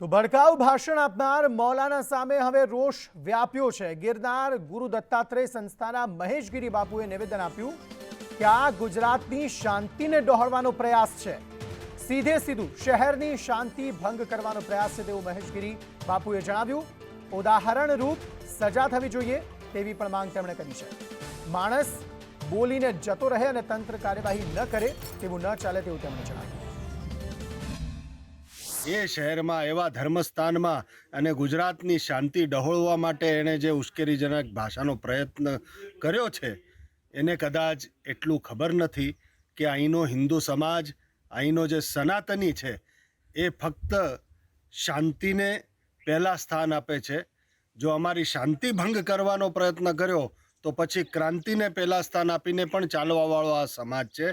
તો ભડકાઉ ભાષણ આપનાર મૌલાના સામે હવે રોષ વ્યાપ્યો છે. ગિરનાર ગુરુ દત્તાત્રેય સંસ્થાના મહેશગીરી બાપુએ નિવેદન આપ્યું કે આ ગુજરાતની શાંતિને ડહોળવાનો પ્રયાસ છે. સીધે સીધું શહેરની શાંતિ ભંગ કરવાનો પ્રયાસ છે તેવું મહેશગીરી બાપુએ જણાવ્યું. ઉદાહરણરૂપ સજા થવી જોઈએ તેવી પણ માંગ તેમણે કરી છે. માણસ બોલીને જતો રહે અને તંત્ર કાર્યવાહી ન કરે તેવું ન ચાલે તેવું તેમણે જણાવ્યું. એ શહેરમાં એવા ધર્મસ્થાનમાં અને ગુજરાતની શાંતિ ડહોળવા માટે એણે જે ઉશ્કેરીજનક ભાષાનો પ્રયત્ન કર્યો છે, એને કદાચ એટલું ખબર નથી કે અહીંનો હિન્દુ સમાજ, અહીંનો જે સનાતની છે, એ ફક્ત શાંતિને પહેલાં સ્થાન આપે છે. જો અમારી શાંતિ ભંગ કરવાનો પ્રયત્ન કર્યો, તો પછી ક્રાંતિને પહેલાં સ્થાન આપીને પણ ચાલવાવાળો આ સમાજ છે.